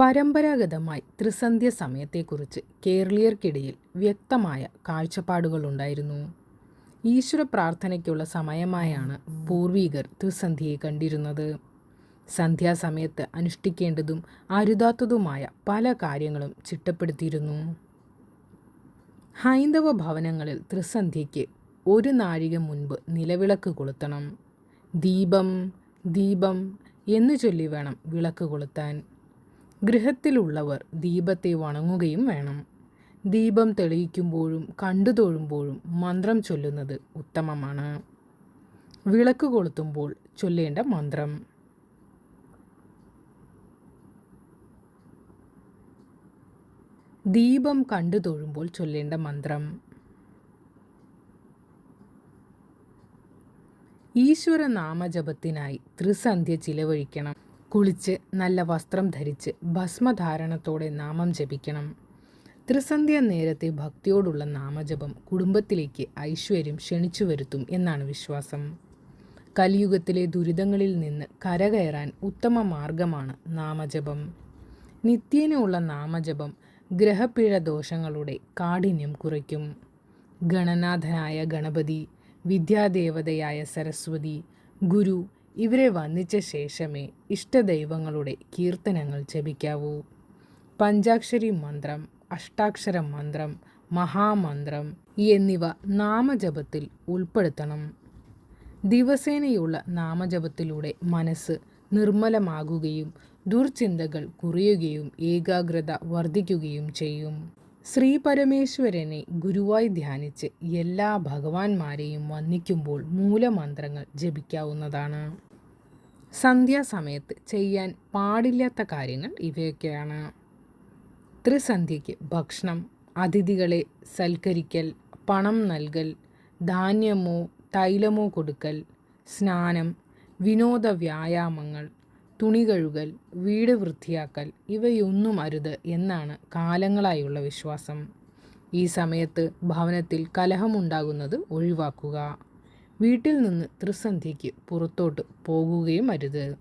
പരമ്പരാഗതമായി ത്രിസന്ധ്യ സമയത്തെക്കുറിച്ച് കേരളീയർക്കിടയിൽ വ്യക്തമായ കാഴ്ചപ്പാടുകളുണ്ടായിരുന്നു. ഈശ്വര പ്രാർത്ഥനയ്ക്കുള്ള സമയമായാണ് പൂർവീകർ ത്രിസന്ധ്യയെ കണ്ടിരുന്നത്. സന്ധ്യാസമയത്ത് അനുഷ്ഠിക്കേണ്ടതും അരുതാത്തതുമായ പല കാര്യങ്ങളും ചിട്ടപ്പെടുത്തിയിരുന്നു. ഹൈന്ദവ ഭവനങ്ങളിൽ ത്രിസന്ധ്യയ്ക്ക് ഒരു നാഴിക മുൻപ് നിലവിളക്ക് കൊളുത്തണം. ദീപം ദീപം എന്നു ചൊല്ലി വേണം വിളക്ക് കൊളുത്താൻ. ഗൃഹത്തിലുള്ളവർ ദീപത്തെ വണങ്ങുകയും വേണം. ദീപം തെളിയിക്കുമ്പോഴും കണ്ടു മന്ത്രം ചൊല്ലുന്നത് ഉത്തമമാണ്. വിളക്ക് കൊളുത്തുമ്പോൾ ചൊല്ലേണ്ട മന്ത്രം. ദീപം കണ്ടു തൊഴുമ്പോൾ ചൊല്ലേണ്ട മന്ത്രം. ഈശ്വരനാമജപത്തിനായി ത്രിസന്ധ്യ ചിലവഴിക്കണം. കുളിച്ച് നല്ല വസ്ത്രം ധരിച്ച് ഭസ്മധാരണത്തോടെ നാമം ജപിക്കണം. ത്രിസന്ധ്യ നേരത്തെ ഭക്തിയോടുള്ള നാമജപം കുടുംബത്തിലേക്ക് ഐശ്വര്യം ക്ഷണിച്ചു വരുത്തും എന്നാണ് വിശ്വാസം. കലിയുഗത്തിലെ ദുരിതങ്ങളിൽ നിന്ന് കരകയറാൻ ഉത്തമ മാർഗമാണ് നാമജപം. നിത്യേനുള്ള നാമജപം ഗ്രഹപ്പിഴ ദോഷങ്ങളുടെ കാഠിന്യം കുറയ്ക്കും. ഗണനാഥനായ ഗണപതി, വിദ്യാദേവതയായ സരസ്വതി, ഗുരു ഇവരെ വന്നിച്ച ശേഷമേ ഇഷ്ടദൈവങ്ങളുടെ കീർത്തനങ്ങൾ ജപിക്കാവൂ. പഞ്ചാക്ഷരി മന്ത്രം, അഷ്ടാക്ഷര മന്ത്രം, മഹാമന്ത്രം എന്നിവ നാമജപത്തിൽ ഉൾപ്പെടുത്തണം. ദിവസേനയുള്ള നാമജപത്തിലൂടെ മനസ്സ് നിർമ്മലമാകുകയും ദുർചിന്തകൾ കുറയുകയും ഏകാഗ്രത വർദ്ധിക്കുകയും ചെയ്യും. ശ്രീപരമേശ്വരനെ ഗുരുവായി ധ്യാനിച്ച് എല്ലാ ഭഗവാന്മാരെയും വന്ദിക്കുമ്പോൾ മൂലമന്ത്രങ്ങൾ ജപിക്കാവുന്നതാണ്. സന്ധ്യാസമയത്ത് ചെയ്യാൻ പാടില്ലാത്ത കാര്യങ്ങൾ ഇവയൊക്കെയാണ്. ത്രിസന്ധ്യയ്ക്ക് ഭക്ഷണം, അതിഥികളെ സൽക്കരിക്കൽ, പണം നൽകൽ, ധാന്യമോ തൈലമോ കൊടുക്കൽ, സ്നാനം, വിനോദവ്യായാമങ്ങൾ, തുണി കഴുകൽ, വീട് വൃത്തിയാക്കൽ ഇവയൊന്നും അരുത് എന്നാണ് കാലങ്ങളായുള്ള വിശ്വാസം. ഈ സമയത്ത് ഭവനത്തിൽ കലഹമുണ്ടാകുന്നത് ഒഴിവാക്കുക. വീട്ടിൽ നിന്ന് ത്രിസന്ധ്യയ്ക്ക് പുറത്തോട്ട് പോകുകയുമരുത്.